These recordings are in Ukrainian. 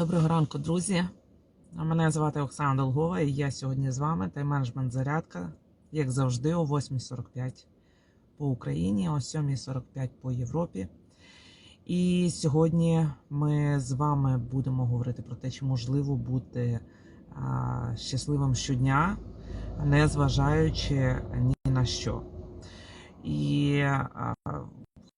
Доброго ранку, друзі. Мене звати Оксана Долгова і я сьогодні з вами. Тайм-менеджмент зарядка, як завжди, о 8.45 по Україні, о 7.45 по Європі. І сьогодні ми з вами будемо говорити про те, чи можливо бути а, щасливим щодня, не зважаючи ні на що. І а,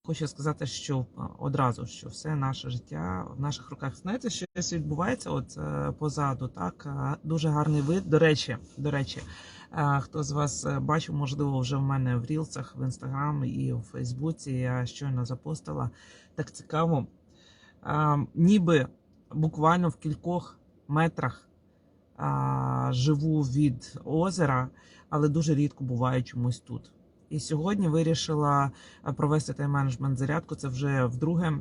Хочу сказати, що одразу що все наше життя в наших руках. Знаєте, щось відбувається от е, позаду, так дуже гарний вид. До речі, до речі, хто з вас е, бачив, можливо, вже в мене в рілсах, в інстаграм і в Фейсбуці. Я щойно запостила так цікаво. Ніби буквально в кількох метрах живу від озера, але дуже рідко буваю чомусь тут. І сьогодні вирішила провести тайм-менеджмент зарядку. Це вже вдруге.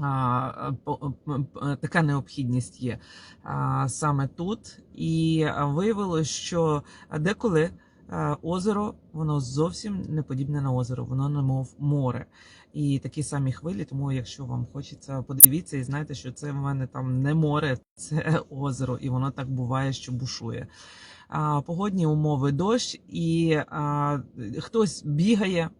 А, по- п- така необхідність є саме тут. І а, виявилось, що деколи озеро воно зовсім не подібне на озеро, воно немов море. І такі самі хвилі. Тому, якщо вам хочеться, подивіться і знаєте, що це в мене там не море, це озеро, і воно так буває, що бушує. Погодні умови дощ, і а, хтось бігає,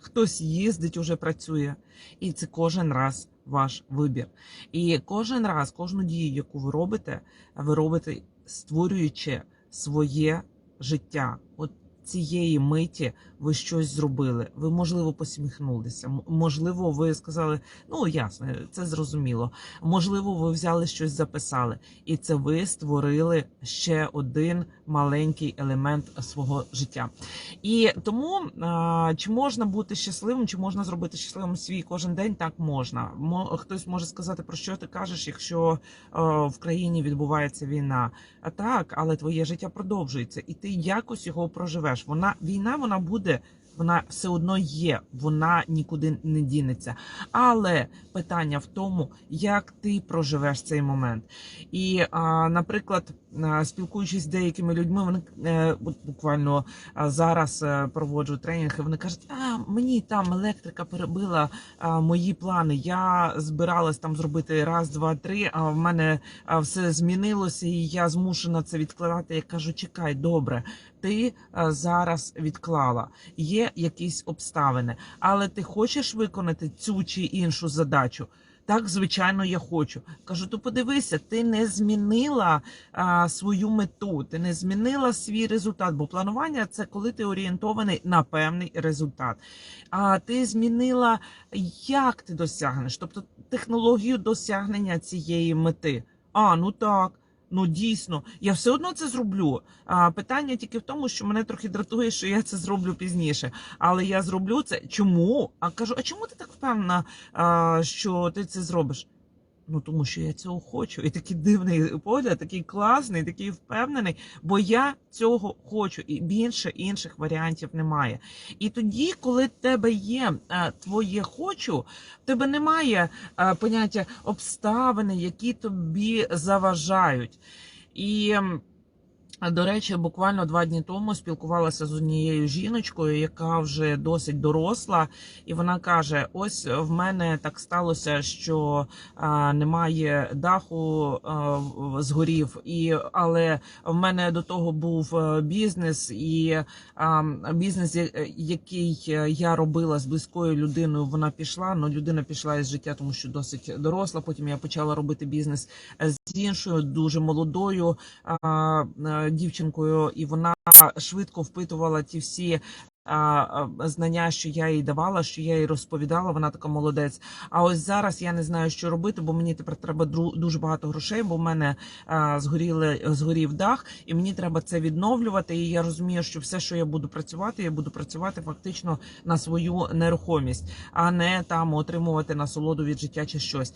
хтось їздить, уже працює, і це кожен раз ваш вибір. І кожен раз, кожну дію, яку ви робите, ви робите створюючи своє життя. От цієї миті ви щось зробили. Ви, можливо, посміхнулися. Можливо, ви сказали, ну ясно, це зрозуміло. Можливо, ви взяли щось, записали, і це ви створили ще один маленький елемент свого життя. І тому чи можна бути щасливим, чи можна зробити щасливим свій кожен день? Так можна. Мо, хтось може сказати, про що ти кажеш, якщо в країні відбувається війна. Так, але твоє життя продовжується, і ти якось його проживеш. Вона війна, вона буде. Вона все одно є, вона нікуди не дінеться. Але питання в тому, як ти проживеш цей момент. І, наприклад, спілкуючись з деякими людьми, вони е, буквально зараз е, проводжу тренінг, і вони кажуть, а мені там електрика перебила мої плани. Я збиралась там зробити раз, два, три. А в мене все змінилося, і я змушена це відкладати. Я кажу, чекай, добре, ти зараз відклала. Є якісь обставини, але ти хочеш виконати цю чи іншу задачу. Так, звичайно, я хочу. Кажу, то подивися, ти не змінила а, свою мету, ти не змінила свій результат, бо планування це коли ти орієнтований на певний результат. А ти змінила, як ти досягнеш, тобто технологію досягнення цієї мети. А, ну так. Ну дійсно, я все одно це зроблю. А питання тільки в тому, що мене трохи дратує, що я це зроблю пізніше. Але я зроблю це. Чому? А кажу, а чому ти так впевнена, а, що ти це зробиш? Ну тому що я цього хочу. І такий дивний погляд, такий класний, такий впевнений, бо я цього хочу, і більше інших варіантів немає. І тоді, коли в тебе є е, твоє хочу, в тебе немає е, поняття обставини, які тобі заважають. І до речі, буквально два дні тому спілкувалася з однією жіночкою, яка вже досить доросла, і вона каже: Ось в мене так сталося, що а, немає даху а, згорів, і але в мене до того був е, бізнес, і а, бізнес, який е, я робила з близькою людиною, вона пішла. Ну людина пішла із життя, тому що досить доросла. Потім я почала робити бізнес е, з іншою дуже молодою а, е, дівчинкою, і вона швидко впитувала ті всі. Знання, що я їй давала, що я їй розповідала, вона така молодець. А ось зараз я не знаю, що робити, бо мені тепер треба дуже багато грошей, бо в мене згоріли згорів дах, і мені треба це відновлювати. І я розумію, що все, що я буду працювати, я буду працювати фактично на свою нерухомість, а не там отримувати насолоду від життя чи щось.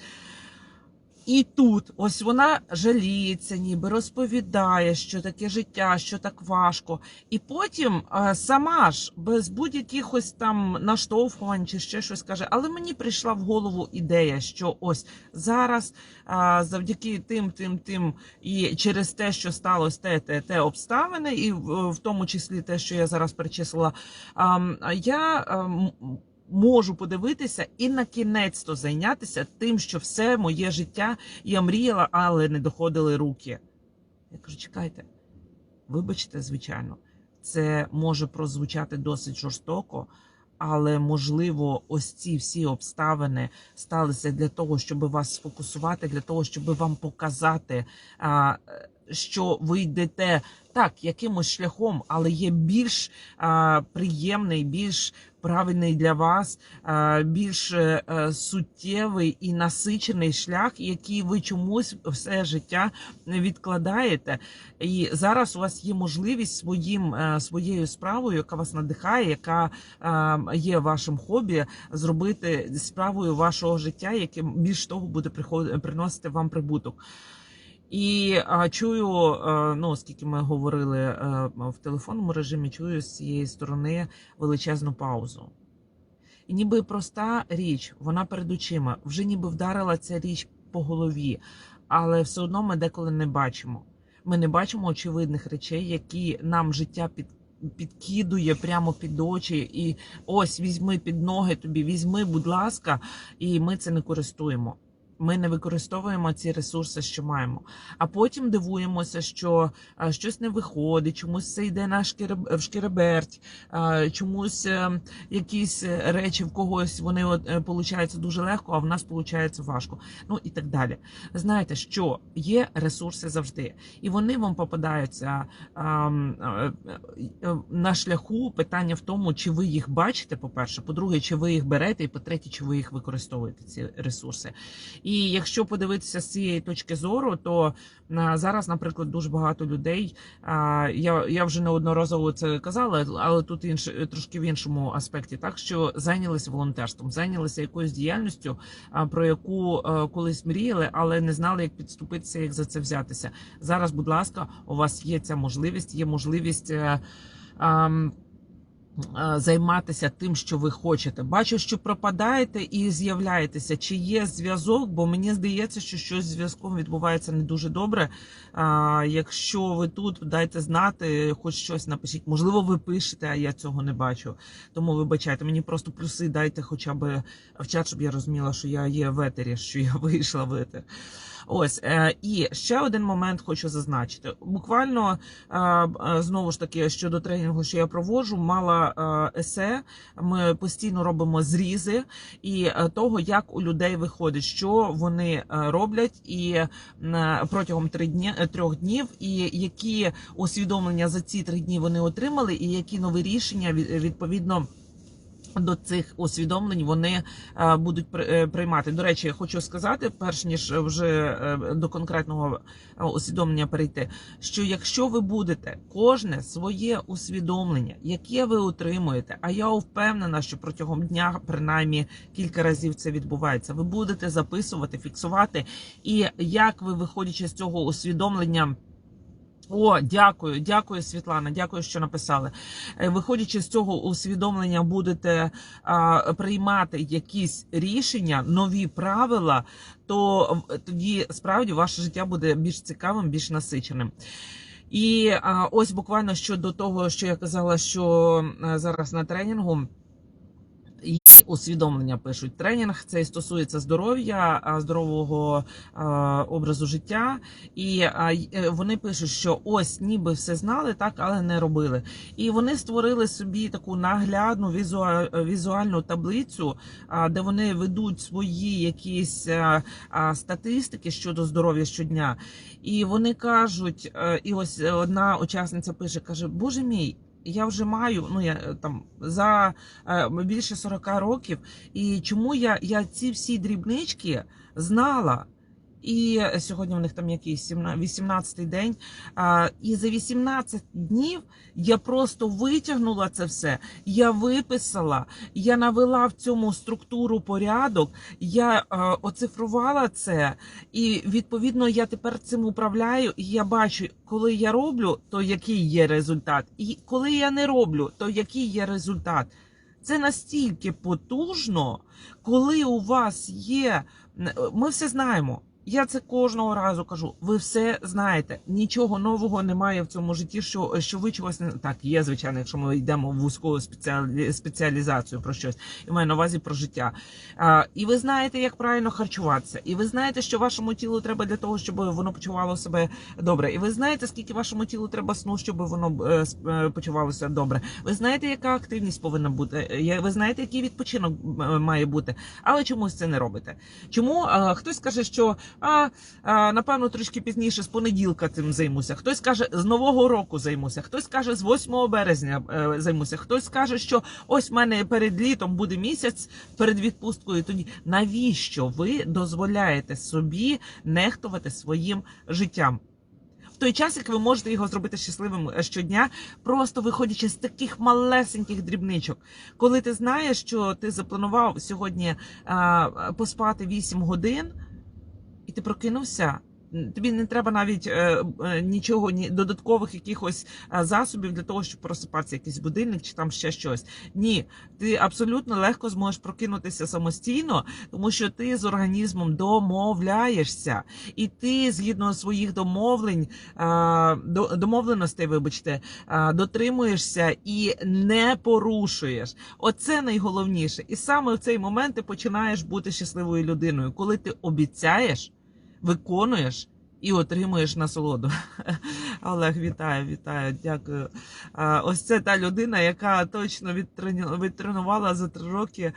І тут ось вона жаліється, ніби розповідає, що таке життя, що так важко. І потім е, сама ж без будь-яких ось там наштовхувань чи ще щось каже. Але мені прийшла в голову ідея, що ось зараз е, завдяки тим, тим, тим, і через те, що сталося те, те, те обставини, і в, тому числі те, що я зараз перечислила, ем, я. Можу подивитися і на кінець то зайнятися тим, що все моє життя я мріяла, але не доходили руки. Я кажу, чекайте, вибачте, звичайно, це може прозвучати досить жорстоко, але можливо, ось ці всі обставини сталися для того, щоб вас сфокусувати, для того, щоб вам показати, що ви йдете так, якимось шляхом, але є більш приємний, більш правильний для вас, більш е, е, суттєвий і насичений шлях, який ви чомусь все життя відкладаєте. І зараз у вас є можливість своїм е, своєю справою, яка вас надихає, яка е, є вашим хобі, зробити справою вашого життя, яке більш того буде приносити вам прибуток. І а, чую, е, ну оскільки ми говорили е, в телефонному режимі, чую з цієї сторони величезну паузу. І ніби проста річ, вона перед очима, вже ніби вдарила ця річ по голові, але все одно ми деколи не бачимо. Ми не бачимо очевидних речей, які нам життя під. Підкидує прямо під очі, і ось візьми під ноги тобі, візьми, будь ласка, і ми це не користуємо. Ми не використовуємо ці ресурси, що маємо. А потім дивуємося, що а, щось не виходить, чомусь все йде на шкіреб... шкіреберть, а, чомусь е, якісь е, речі в когось вони е, получаються дуже легко, а в нас получається важко. Ну і так далі. Знаєте, що є ресурси завжди, і вони вам попадаються е, е, на шляху. Питання в тому, чи ви їх бачите, по-перше, по-друге, чи ви їх берете, і по-третє, чи ви їх використовуєте, ці ресурси. І якщо подивитися з цієї точки зору, то зараз, наприклад, дуже багато людей. Я я вже неодноразово це казала, але тут інш, трошки в іншому аспекті, так що зайнялися волонтерством, зайнялися якоюсь діяльністю, про яку колись мріяли, але не знали, як підступитися, як за це взятися. Зараз, будь ласка, у вас є ця можливість, є можливість. е, Займатися тим, що ви хочете. Бачу, що пропадаєте і з'являєтеся. Чи є зв'язок? Бо мені здається, що щось з зв'язком відбувається не дуже добре. А, якщо ви тут, дайте знати, хоч щось напишіть. Можливо, ви пишете, а я цього не бачу. Тому вибачайте, мені просто плюси дайте хоча б в чат, щоб я розуміла, що я є в етері, що я вийшла в етер. Ось е, і ще один момент хочу зазначити. Буквально е, е, знову ж таки щодо тренінгу, що я проводжу, мала есе. Ми постійно робимо зрізи і того, як у людей виходить, що вони роблять, і протягом три дні трьох днів, і які усвідомлення за ці три дні вони отримали, і які нові рішення відповідно. До цих усвідомлень вони е, будуть е, приймати. До речі, я хочу сказати, перш ніж вже е, до конкретного усвідомлення перейти, що якщо ви будете кожне своє усвідомлення, яке ви отримуєте, а я впевнена, що протягом дня принаймні кілька разів це відбувається, ви будете записувати, фіксувати, і як ви, виходячи з цього усвідомлення. О, дякую, дякую, Світлана. Дякую, що написали. Е, Виходячи з цього усвідомлення, будете а, приймати якісь рішення, нові правила, то тоді справді ваше життя буде більш цікавим, більш насиченим. І а, ось буквально щодо того, що я казала, що е, зараз на тренінгу. Усвідомлення пишуть тренінг. Це стосується здоров'я, здорового образу життя. І е, вони пишуть, що ось ніби все знали, так але не робили. І вони створили собі таку наглядну візуа- візуальну таблицю, де вони ведуть свої якісь статистики щодо здоров'я щодня. І вони кажуть, е, і ось одна учасниця пише: каже: Боже мій. Я вже маю ну я е, там за е, більше 40 років, і чому я, я ці всі дрібнички знала? І сьогодні у них там якийсь 18-й день. І за 18 днів я просто витягнула це все. Я виписала, я навела в цьому структуру порядок, я оцифрувала це, і відповідно я тепер цим управляю. І я бачу, коли я роблю, то який є результат, і коли я не роблю, то який є результат. Це настільки потужно, коли у вас є. Ми все знаємо. Я це кожного разу кажу. Ви все знаєте. Нічого нового немає в цьому житті, що, що ви чогось не так. Є звичайно, якщо ми йдемо в вузьку спеціалі... спеціалізацію про щось, і маю на увазі про життя. А, і ви знаєте, як правильно харчуватися, і ви знаєте, що вашому тілу треба для того, щоб воно почувало себе добре. І ви знаєте, скільки вашому тілу треба сну, щоб воно е, е, почувалося добре. Ви знаєте, яка активність повинна бути. Е, Ви знаєте, який відпочинок е, має бути, але чомусь це не робите. Чому а, хтось каже, що а, напевно трішки пізніше з понеділка цим займуся. Хтось каже, з нового року займуся. Хтось каже, з 8 березня е, займуся. Хтось каже, що ось в мене перед літом буде місяць перед відпусткою. Тоді навіщо ви дозволяєте собі нехтувати своїм життям? В той час, як ви можете його зробити щасливим е, щодня, просто виходячи з таких малесеньких дрібничок, коли ти знаєш, що ти запланував сьогодні а, поспати 8 годин, і ти прокинувся. Тобі не треба навіть е, е, нічого, ні додаткових якихось е, засобів для того, щоб просипатися, якийсь будильник чи там ще щось. Ні, ти абсолютно легко зможеш прокинутися самостійно, тому що ти з організмом домовляєшся, і ти згідно своїх домовлень, е, до- домовленостей, вибачте, е, дотримуєшся і не порушуєш. Оце найголовніше. І саме в цей момент ти починаєш бути щасливою людиною, коли ти обіцяєш, виконуєш. І отримуєш насолоду. Олег, вітаю, вітаю, дякую. Ось це та людина, яка точно відтрену- відтренувала за три роки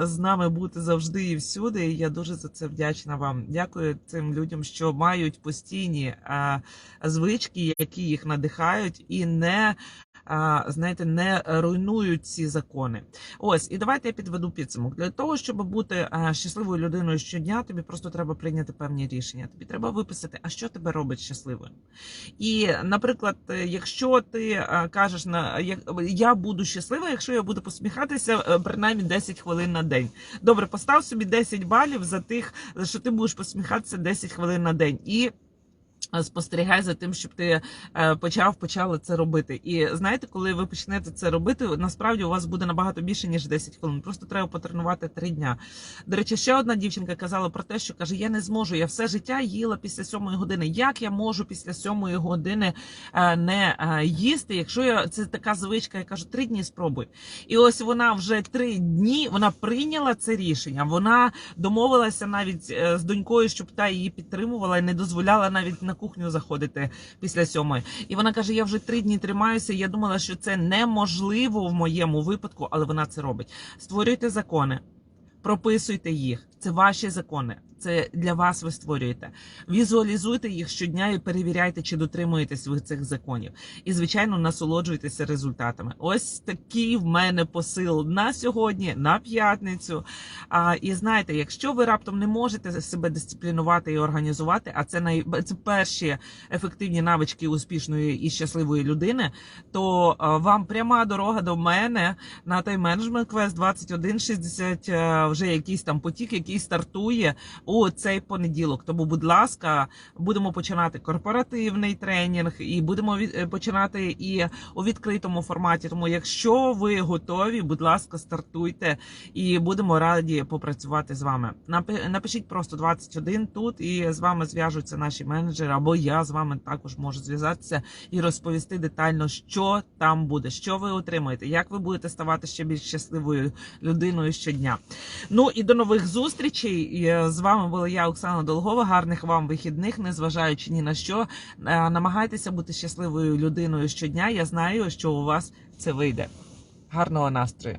з нами бути завжди і всюди. І я дуже за це вдячна вам. Дякую цим людям, що мають постійні звички, які їх надихають, і не знаєте, не руйнують ці закони. Ось, і давайте я підведу підсумок. Для того, щоб бути щасливою людиною щодня, тобі просто треба прийняти певні рішення. Тобі треба виписати, а що тебе робить щасливою. І, наприклад, е, якщо ти е, кажеш я буду щаслива, якщо я буду посміхатися е, принаймні 10 хвилин на день. Добре, постав собі 10 балів за тих, що ти будеш посміхатися 10 хвилин на день. І е, Спостерігай за тим, щоб ти е, почав почала це робити. І знаєте, коли ви почнете це робити, насправді у вас буде набагато більше ніж 10 хвилин. Просто треба потренувати 3 дня. До речі, ще одна дівчинка казала про те, що каже: Я не зможу. Я все життя їла після сьомої години. Як я можу після сьомої години е, не е, їсти? Якщо я це така звичка, я кажу, три дні спробуй. І ось вона вже три дні вона прийняла це рішення. Вона домовилася навіть е, з донькою, щоб та її підтримувала і не дозволяла навіть на кухню заходити після сьомої. І вона каже: Я вже три дні тримаюся. Я думала, що це неможливо в моєму випадку, але вона це робить. Створюйте закони, прописуйте їх. Це ваші закони. Це для вас ви створюєте. Візуалізуйте їх щодня і перевіряйте, чи дотримуєтесь ви цих законів. І, звичайно, насолоджуйтеся результатами. Ось такий в мене посил на сьогодні, на п'ятницю. А, і знаєте, якщо ви раптом не можете себе дисциплінувати і організувати, а це най... це перші ефективні навички успішної і щасливої людини, то вам пряма дорога до мене на той менеджмент квест 2160, е, вже якийсь там потік, який стартує у цей понеділок. Тому, будь ласка, будемо починати корпоративний тренінг і будемо е, починати і у відкритому форматі. Тому, якщо ви готові, будь ласка, стартуйте і будемо раді попрацювати з вами. Напишіть просто 21 тут, і з вами зв'яжуться наші менеджери, або я з вами також можу зв'язатися і розповісти детально, що там буде, що ви отримаєте, як ви будете ставати ще більш щасливою людиною щодня. Ну і до нових зустрічей. Е, З вами була я, Оксана Долгова. Гарних вам вихідних, незважаючи ні на що. Е, Намагайтеся бути щасливою людиною щодня. Я знаю, що у вас це вийде. Гарного настрою!